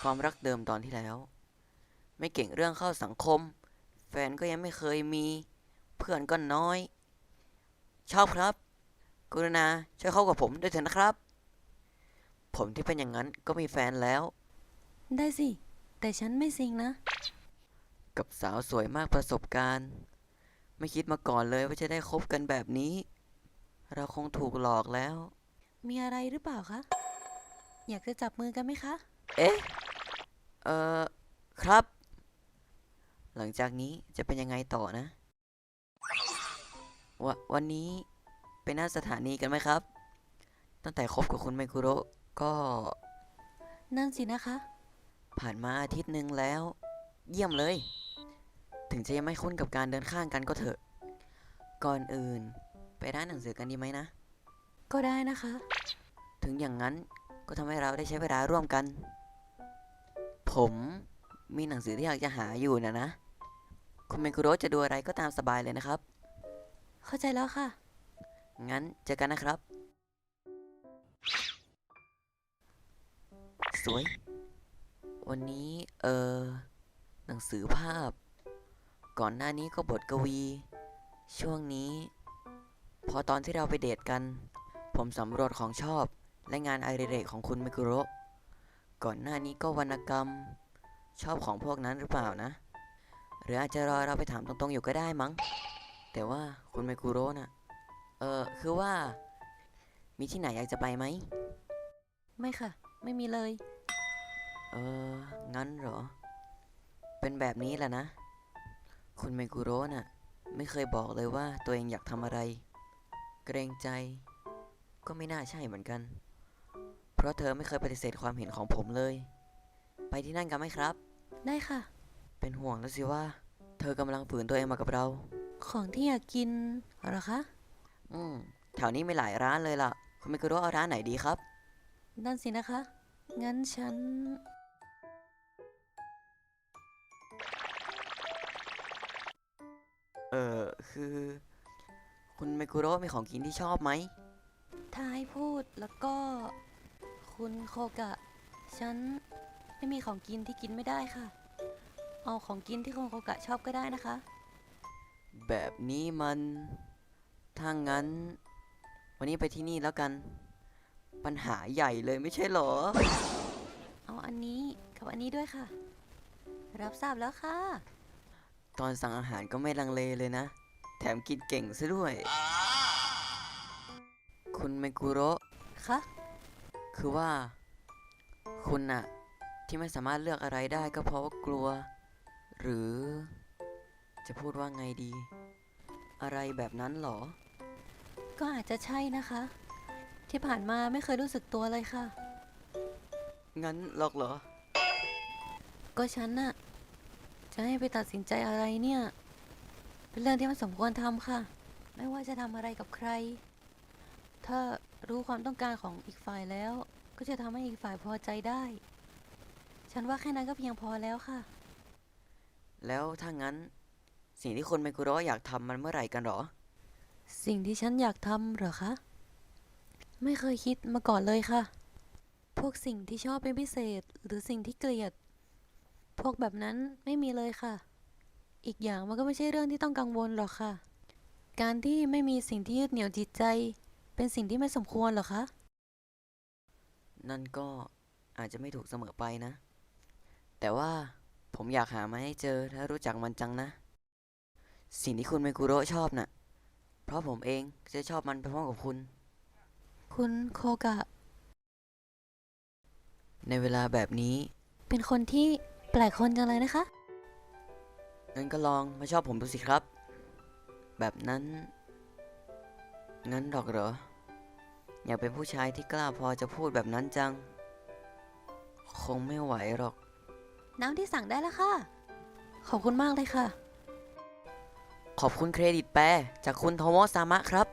ความรักเดิมตอนที่แล้ว ไม่เก่งเรื่องเข้าสังคม แฟนก็ยังไม่เคยมี เพื่อนก็น้อย ชอบครับ กรุณาช่วยเข้ากับผมด้วยเถอะนะครับ ผมที่เป็นอย่างนั้นก็มีแฟนแล้ว ได้สิ แต่ฉันไม่ซิงนะ กับสาวสวยมากประสบการณ์ ไม่คิดมาก่อนเลยว่าจะได้คบกันแบบนี้ เราคงถูกหลอกแล้ว มีอะไรหรือเปล่าคะ อยากจะจับมือกันไหมคะ เอ๊ะ เอ่อ ครับ หลังจากนี้จะเป็นยังไงต่อนะวะวันนี้ไปหน้าสถานีกันไหมครับ ตั้งแต่คบกับคุณไมคุโระก็ นั่นสินะคะ ผ่านมาอาทิตย์หนึ่งแล้ว เยี่ยมเลย ถึงจะยังไม่คุ้นกับการเดินข้างกันก็เถอะ ก่อนอื่น ไปร้านหนังสือกันดีไหมนะ ก็ได้นะคะ ถึงอย่างนั้นก็ทำให้เราได้ใช้เวลาร่วมกัน ผมมีหนังสือที่อยากจะหาอยู่นะนะ คุณเมกุโระจะดูอะไรก็ตามสบายเลยนะครับ เข้าใจแล้วค่ะ งั้นเจอกันนะครับ สวย วันนี้เออหนังสือภาพ ก่อนหน้านี้ก็บทกวี ช่วงนี้ พอตอนที่เราไปเดทกัน ผมสำรวจของชอบและงานอดิเรกของคุณเมกุโระ ก่อนหน้านี้ก็วรรณกรรม ชอบของพวกนั้นหรือเปล่านะ หรืออาจจะรอเราไปถามตรงๆอยู่ก็ได้มั้ง แต่ว่าคุณเมกุโระน่ะ เออคือว่า มีที่ไหนอยากจะไปไหม ไม่ค่ะ ไม่มีเลย เออ งั้นเหรอ เป็นแบบนี้แหละนะ คุณเมกุโระน่ะ ไม่เคยบอกเลยว่าตัวเองอยากทำอะไร เกรงใจ ก็ไม่น่าใช่เหมือนกัน เพราะเธอไม่เคยปฏิเสธความเห็นของผมเลย ไปที่นั่นกันไหมครับ ได้ค่ะ เป็นห่วงแล้วสิว่า เธอกำลังฝืนตัวเองมากับเรา ของที่อยากกินเหรอคะ อืม แถวนี้มีหลายร้านเลยล่ะ คุณเมกุโระเอาร้านไหนดีครับ นั่นสินะคะ งั้นฉัน เออคือ คุณเมกุโระมีของกินที่ชอบไหม ถ้าให้พูดแล้วก็ คุณโคกะ ฉันไม่มีของกินที่กินไม่ได้ค่ะ เอาของกินที่คุณโคกะชอบก็ได้นะคะ แบบนี้มัน ถ้างั้น วันนี้ไปที่นี่แล้วกัน ปัญหาใหญ่เลยไม่ใช่เหรอ เอาอันนี้กับอันนี้ด้วยค่ะ รับทราบแล้วค่ะ ตอนสั่งอาหารก็ไม่ลังเลเลยนะ แถมกินเก่งซะด้วย คุณเมกุโระคะ คือว่า คุณน่ะที่ไม่สามารถเลือกอะไรได้ก็เพราะว่ากลัว หรือ จะพูดว่าไงดี อะไรแบบนั้นเหรอ ก็อาจจะใช่นะคะ ที่ผ่านมาไม่เคยรู้สึกตัวเลยค่ะ งั้นหรอกเหรอ ก็ฉันน่ะ จะให้ไปตัดสินใจอะไรเนี่ย เป็นเรื่องที่มันสมควรทำค่ะ ไม่ว่าจะทำอะไรกับใคร ถ้า รู้ความต้องการของอีกฝ่ายแล้ว ก็จะทำให้อีกฝ่ายพอใจได้ ฉันว่าแค่นั้นก็เพียงพอแล้วค่ะ แล้วถ้างั้น สิ่งที่คุณเมกุโระอยากทำมันเมื่อไหร่กันเหรอ สิ่งที่ฉันอยากทำเหรอคะ ไม่เคยคิดมาก่อนเลยค่ะ พวกสิ่งที่ชอบเป็นพิเศษ หรือสิ่งที่เกลียด พวกแบบนั้นไม่มีเลยค่ะ อีกอย่างมันก็ไม่ใช่เรื่องที่ต้องกังวลหรอกค่ะ การที่ไม่มีสิ่งที่ยึดเหนี่ยวจิตใจ เป็นสิ่งที่ไม่สมควรหรอคะ นั่นก็อาจจะไม่ถูกเสมอไปนะ แต่ว่าผมอยากหามาให้เจอและรู้จักมันจังนะ สิ่งที่คุณเมกุโระชอบน่ะ เพราะผมเองจะชอบมันไปพร้อมกับคุณ คุณโคกะ ในเวลาแบบนี้ เป็นคนที่แปลกคนจังเลยนะคะ งั้นก็ลองมาชอบผมดูสิครับ แบบนั้น งั้นหรอกเหรอ อยากเป็นผู้ชายที่กล้าพอจะพูดแบบนั้นจัง คงไม่ไหวหรอก น้ำที่สั่งได้แล้วค่ะ ขอบคุณมากเลยค่ะ ขอบคุณเครดิตแปรจากคุณโทโมะซามะครับ